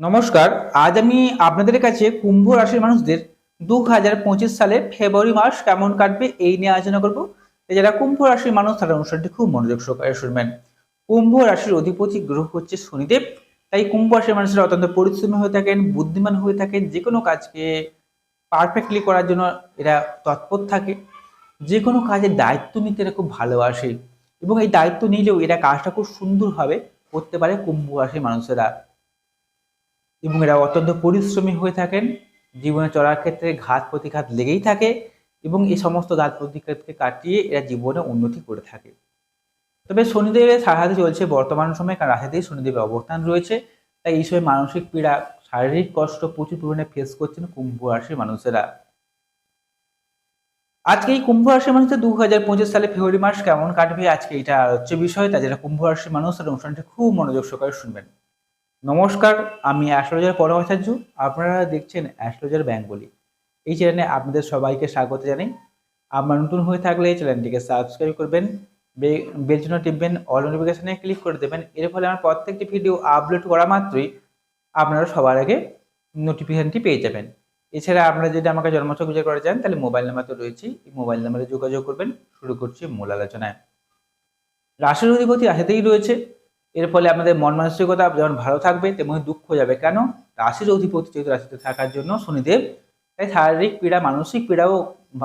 নমস্কার, আজ আমি আপনাদের কাছে কুম্ভ রাশির মানুষদের দু হাজার পঁচিশ সালে ফেব্রুয়ারি মাস কেমন কাটবে এই নিয়ে আলোচনা করব। যারা কুম্ভ রাশির মানুষ তারা অনুষ্ঠানটি খুব মনোযোগ সহকারে শুনবেন। কুম্ভ রাশির অধিপতি গ্রহ হচ্ছে শনিদেব, তাই কুম্ভ রাশির মানুষরা অত্যন্ত পরিশ্রমী হয়ে থাকেন, বুদ্ধিমান হয়ে থাকেন যে কোনো কাজকে পারফেক্টলি করার জন্য এরা তৎপর থাকে। যে কোনো কাজের দায়িত্ব নিতে এরা খুব ভালোবাসে এবং এই দায়িত্ব নিলেও এরা কাজটা খুব সুন্দরভাবে করতে পারে কুম্ভ রাশির মানুষেরা। এবং এরা অত্যন্ত পরিশ্রমী হয়ে থাকেন। জীবনে চলার ক্ষেত্রে ঘাত প্রতিঘাত লেগেই থাকে এবং এই সমস্ত ঘাত প্রতিঘাতকে কাটিয়ে এরা জীবনে উন্নতি করে থাকে। তবে শনিদেবের সাহায্যে চলছে বর্তমান সময়ে, কারণ রাশিতেই শনিদেবের অবস্থান রয়েছে। তাই এই সময় মানসিক পীড়া, শারীরিক কষ্ট প্রচুর পরিমাণে ফেস করছেন কুম্ভ রাশির মানুষেরা। আজকে এই কুম্ভ রাশির মানুষদের দু হাজার পঁচিশ সালে ফেব্রুয়ারি মাস কেমন কাটবে, আজকে এটা আলোচ্য বিষয়। তাই যারা কুম্ভ রাশির মানুষ তারা অনুষ্ঠানটি খুব মনোযোগ সহকারে শুনবেন। নমস্কার, আমি অ্যাস্ট্রোলজার পরমাচার্য। আপনারা দেখছেন অ্যাস্ট্রোলজার ব্যাঙ্গলি এই চ্যানেলে আপনাদের সবাইকে স্বাগত জানাই। আপনার নতুন হয়ে থাকলে এই চ্যানেলটিকে সাবস্ক্রাইব করবেন বেল চিহ্ন টিপবেন, অল নোটিফিকেশনে ক্লিক করে দেবেন। এর ফলে আমার প্রত্যেকটি ভিডিও আপলোড করা মাত্রই আপনারা সবার আগে নোটিফিকেশনটি পেয়ে যাবেন। এছাড়া আপনারা যদি আমাকে জন্মছক বিচার করা চান, তাহলে মোবাইল নাম্বার তো রয়েছেই। এই মোবাইল নাম্বারে যোগাযোগ করবেন। শুরু করছি মূল আলোচনায়। রাশির অধিপতি রাশিতেই রয়েছে এর ফলে আপনাদের মন মানসিকতা যেমন ভালো থাকবে, তেমনি দুঃখ যাবে। কেন? রাশির অধিপতি যেহেতু রাশিতে থাকার জন্য শনিদেব, তাই শারীরিক পীড়া, মানসিক পীড়াও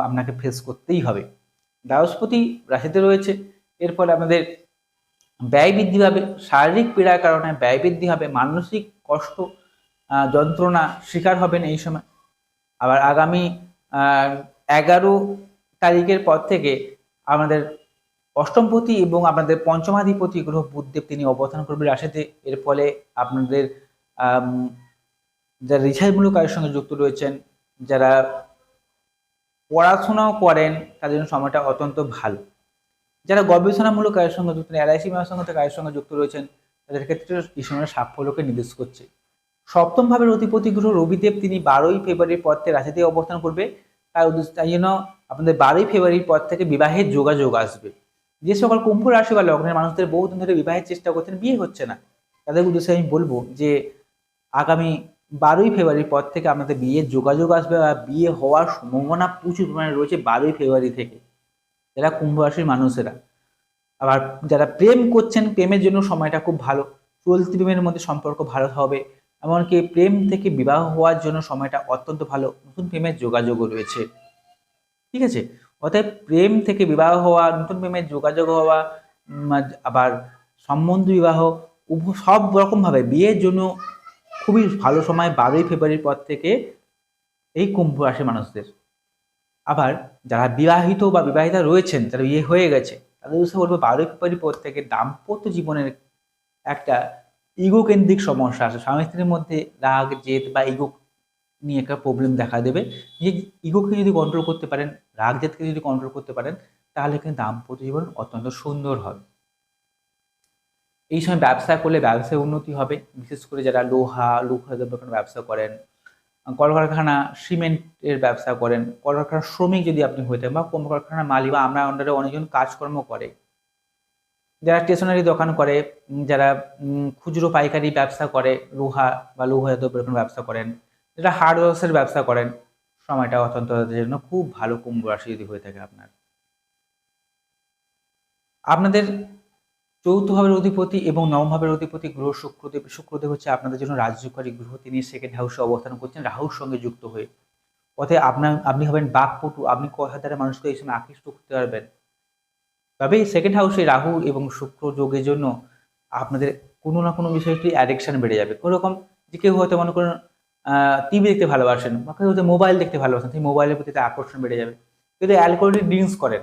আপনাকে ফেস করতেই হবে। বৃহস্পতি রাশিতে রয়েছে, এর ফলে আপনাদের ব্যয় বৃদ্ধি হবে শারীরিক পীড়ার কারণে ব্যয় বৃদ্ধি হবে, মানসিক কষ্ট যন্ত্রণা শিকার হবেন এই সময়। আবার আগামী এগারো তারিখের পর থেকে আমাদের অষ্টমপতি এবং আপনাদের পঞ্চমাধিপতি গ্রহ বুধদেব তিনি অবস্থান করবেন রাশিতে। এর ফলে আপনাদের যারা রিসার্চমূলক কাজের সঙ্গে যুক্ত রয়েছেন, যারা পড়াশোনাও করেন, তাদের জন্য সময়টা অত্যন্ত ভালো। যারা গবেষণামূলক কাজের সঙ্গে যুক্ত এলআইসি সঙ্গে কাজের সঙ্গে যুক্ত রয়েছেন, তাদের ক্ষেত্রে এই সময় সাফল্যকে নির্দেশ করছে। সপ্তম ভাবের অধিপতি গ্রহ রবিদেব, তিনি বারোই ফেব্রুয়ারির পর থেকে রাশিতে অবস্থান করবে। তার উদ্দেশ্য, তাই জন্য আপনাদের বারোই ফেব্রুয়ারির পর থেকে বিবাহের যোগাযোগ আসবে। যে সকল কুম্ভ রাশি বা লগ্নের মানুষদের বহুদিন ধরে বিবাহের চেষ্টা করছেন, বিয়ে হচ্ছে না। তাদের উদ্দেশ্যে আমি বলব যে, আগামী বারোই ফেব্রুয়ারির পর থেকে আপনাদের বিয়ের যোগাযোগ আসবে বা বিয়ে হওয়ার সম্ভাবনা প্রচুর পরিমাণে রয়েছে বারোই ফেব্রুয়ারি থেকে। যারা কুম্ভ রাশির মানুষেরা, আবার যারা প্রেম করছেন, প্রেমের জন্য সময়টা খুব ভালো। চলতি প্রেমের মধ্যে সম্পর্ক ভালো হবে, এমনকি প্রেম থেকে বিবাহ হওয়ার জন্য সময়টা অত্যন্ত ভালো। নতুন প্রেমের যোগাযোগও রয়েছে। ঠিক আছে? অতএব প্রেম থেকে বিবাহ হওয়া, নতুন প্রেমের যোগাযোগ হওয়া আবার সম্বন্ধ বিবাহ, উভ, সব রকমভাবে বিয়ের জন্য খুবই ভালো সময়, বারোই ফেব্রুয়ারির পর থেকে এই কুম্ভ রাশির মানুষদের। আবার যারা বিবাহিত বা বিবাহিতা রয়েছেন যারা বিয়ে হয়ে গেছে, তাদের উৎসাহ বলব বারোই ফেব্রুয়ারির পর থেকে দাম্পত্য জীবনের একটা ইগো কেন্দ্রিক সমস্যা আছে। স্বামী স্ত্রীর মধ্যে রাগ, জেদ বা ইগো নিয়ে একটা প্রবলেম দেখা দেবে। যে ইগোকে যদি কন্ট্রোল করতে পারেন, রাগ জেদকে যদি কন্ট্রোল করতে পারেন, তাহলে কিন্তু দাম্পত্য জীবন অত্যন্ত সুন্দর হবে। এই সময় ব্যবসা করলে ব্যবসায় উন্নতি হবে। বিশেষ করে যারা লোহা লোহা ব্যবসা করেন, কলকারখানা, সিমেন্টের ব্যবসা করেন, কলকারখানার শ্রমিক যদি আপনি হয়ে থাকেন বা কলকারখানার মালিক বা আমরা আন্ডারে অনেকজন কাজকর্ম করে। যারা স্টেশনারি দোকান করে যারা খুচরো পাইকারি ব্যবসা করে, লোহা বা লোহা দ্রব্যের ব্যবসা করেন যারা হার্ডওয়ার্সের ব্যবসা করেন, সময়টা অত্যন্ত জন্য খুব ভালো কুম্ভ রাশি যদি হয়ে থাকে আপনার। আপনাদের চৌথ ভাবের অধিপতি এবং নবম ভাবের অধিপতি গ্রহ শুক্রদেব শুক্রদেব হচ্ছে আপনাদের জন্য রাজ্যকারী গ্রহ। তিনি সেকেন্ড হাউসে অবস্থান করছেন, রাহুর সঙ্গে যুক্ত হয়ে। অতএব আপনার আপনি হবেন বাকপটু, আপনি কথা দ্বারা মানুষকে এই সময় আকৃষ্ট করতে পারবেন। তবে সেকেন্ড হাউসে রাহু এবং শুক্র যোগের জন্য আপনাদের কোনো না কোনো বিষয়ে অ্যাডিকশান বেড়ে যাবে। কোনোরকম যে কেউ হয়তো মনে করেন টিভি দেখতে ভালোবাসেন, বা কেউ হয়তো মোবাইল দেখতে ভালোবাসেন, সেই মোবাইলের প্রতি আকর্ষণ বেড়ে যাবে। যদি অ্যালকোহলিক ড্রিঙ্কস করেন,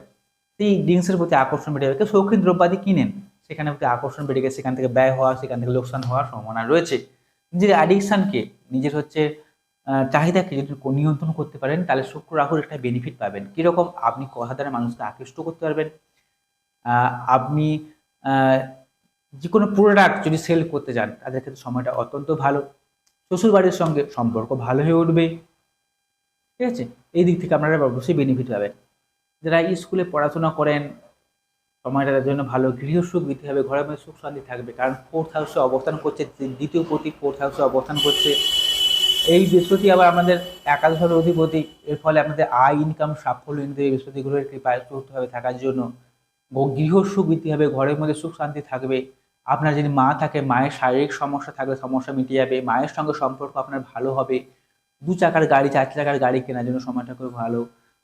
সেই ড্রিঙ্কসের প্রতি আকর্ষণ বেড়ে যাবে। কেউ শৌখিন দ্রব্যাদি কিনেন, সেখানে প্রতি আকর্ষণ বেড়ে গেছে, সেখান থেকে ব্যয় হওয়া, সেখান থেকে লোকসান হওয়ার সম্ভাবনা রয়েছে। নিজের অ্যাডিকশানকে নিজের হচ্ছে চাহিদাকে যদি নিয়ন্ত্রণ করতে পারেন, তাহলে শুক্র রাহুর একটা বেনিফিট পাবেন। কীরকম? আপনি কথা দ্বারা মানুষকে আকৃষ্ট করতে পারবেন। আপনি যে কোনো প্রোডাক্ট যদি সেল করতে যান, তাদের ক্ষেত্রে সময়টা অত্যন্ত ভালো। শ্বশুর বাড়ির সঙ্গে সম্পর্ক ভালো হয়ে উঠবে। ঠিক আছে? এই দিক থেকে আপনারা অবশ্যই বেনিফিট পাবেন। যারা স্কুলে পড়াশোনা করেন, সময়টার জন্য ভালো গৃহ সুখ বৃদ্ধি হবে, ঘরের মধ্যে সুখ শান্তি থাকবে। কারণ ফোর্থ হাউসে অবস্থান করছে দ্বিতীয় প্রতীক ফোর্থ হাউসে অবস্থান করছে। এই বৃহস্পতি আবার আমাদের একাদশ অধিপতি। এর ফলে আপনাদের আয় ইনকাম সাফল্য কিন্তু এই গ্রহের কৃপায় চতুর্থভাবে থাকার জন্য। গৃহ সুখ বৃদ্ধি হবে, ঘরের মধ্যে সুখ শান্তি থাকবে। আপনার যদি মা থাকে, মায়ের শারীরিক সমস্যা থাকলে সমস্যা মিটে যাবে, মায়ের সঙ্গে সম্পর্ক আপনার ভালো হবে, দু চাকার গাড়ি, চার চাকার গাড়ি কেনার জন্য সময়টা খুব ভালো,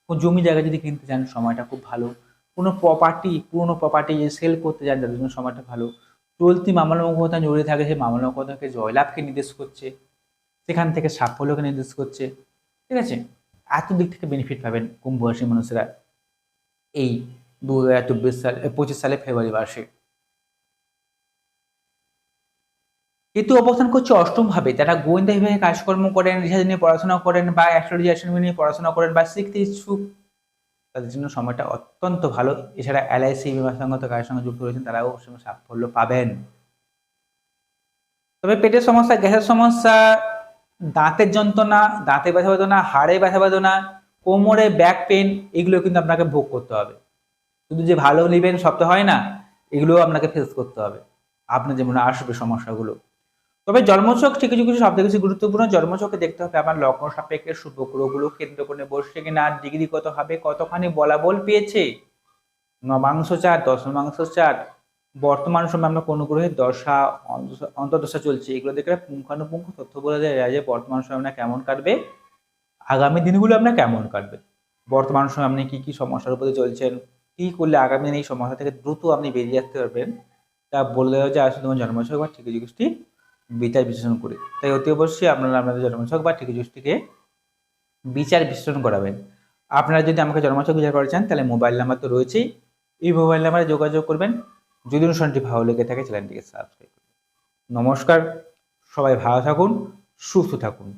কোনো জমি জায়গা যদি কিনতে চান, সময়টা খুব ভালো, কোনো প্রপার্টি পুরোনো প্রপার্টি যদি সেল করতে চান, তাদের জন্য সময়টা ভালো, চলতি মামলা মোকদ্দমা জড়িয়ে থাকে, সেই মামলা মোকদ্দমাকে জয়লাভকে নির্দেশ করছে, সেখান থেকে সাফল্যকে নির্দেশ করছে, ঠিক আছে? এত দিক থেকে বেনিফিট পাবেন কুম্ভ মানুষেরা এই দু হাজার চব্বিশ সাল, পঁচিশ সালে ফেব্রুয়ারি মাসে। কেতু অবস্থান করছে অষ্টম ভাবে। যারা গোয়েন্দা বিভাগে কাজকর্ম করেন, রিসার্চ নিয়ে পড়াশোনা করেন বা অ্যাস্ট্রোলজি অ্যাস্ট্রোনমি নিয়ে পড়াশোনা করেন বা শিখতে ইচ্ছুক, তাদের জন্য সময়টা অত্যন্ত ভালো। এছাড়া এলআইসি বিমা সঙ্গত কাজের সঙ্গে যুক্ত রয়েছেন, তারাও অবশ্যই সাফল্য পাবেন। তবে পেটের সমস্যা, গ্যাসের সমস্যা, দাঁতের যন্ত্রণা, দাঁতে ব্যথা বেদনা হাড়ে ব্যথা বেদনা কোমরে ব্যাক পেন এগুলো কিন্তু আপনাকে ভোগ করতে হবে। শুধু যে ভালো নেবেন সব তো হয় না, এগুলোও আপনাকে ফেস করতে হবে। আপনার যেমন আসবে সমস্যাগুলো। তবে জন্মছক ঠিক কিছু কিছু সব থেকে গুরুত্বপূর্ণ, জন্মছকে দেখতে হবে আমার লগ্ন সাপেক্ষে শুভ গ্রহগুলো কেন্দ্র করে বসছে কিনা ডিগ্রি কত হবে, কতখানি বলাবল পেয়েছে? নবাংশ চার দশমাংশ চার বর্তমান সময় আমরা কোনো গ্রহের দশা অন্ত- অন্তর্দশা চলছে, এগুলো দেখে পুঙ্খানুপুঙ্খ তথ্য বলে দেয় যে বর্তমান সময় আপনার কেমন কাটবে, আগামী দিনগুলো আপনার কেমন কাটবে, বর্তমান সময় আপনি কি কি সমস্যার উপরে চলছেন, কি করলে আগামী দিনে এই সমস্যা থেকে দ্রুত আপনি বেরিয়ে আসতে পারবেন, তা বলে দেওয়া যায়, আসলে তোমার জন্মছক বা ঠিকই যুষ্টি বিচার বিশ্লেষণ করে। তাই অতি অবশ্যই আপনারা আপনাদের জন্মছক বা ঠিকই যুষ্টিকে বিচার বিশ্লেষণ করাবেন। আপনারা যদি আমাকে জন্মছক বিচার করা চান, তাহলে মোবাইল নাম্বার তো রয়েছেই। এই মোবাইল নাম্বারে যোগাযোগ করবেন। যদি অনুষ্ঠানটি ভালো লেগে থাকে, চ্যানেলটিকে সাবস্ক্রাইব করুন নমস্কার, সবাই ভালো থাকুন, সুস্থ থাকুন।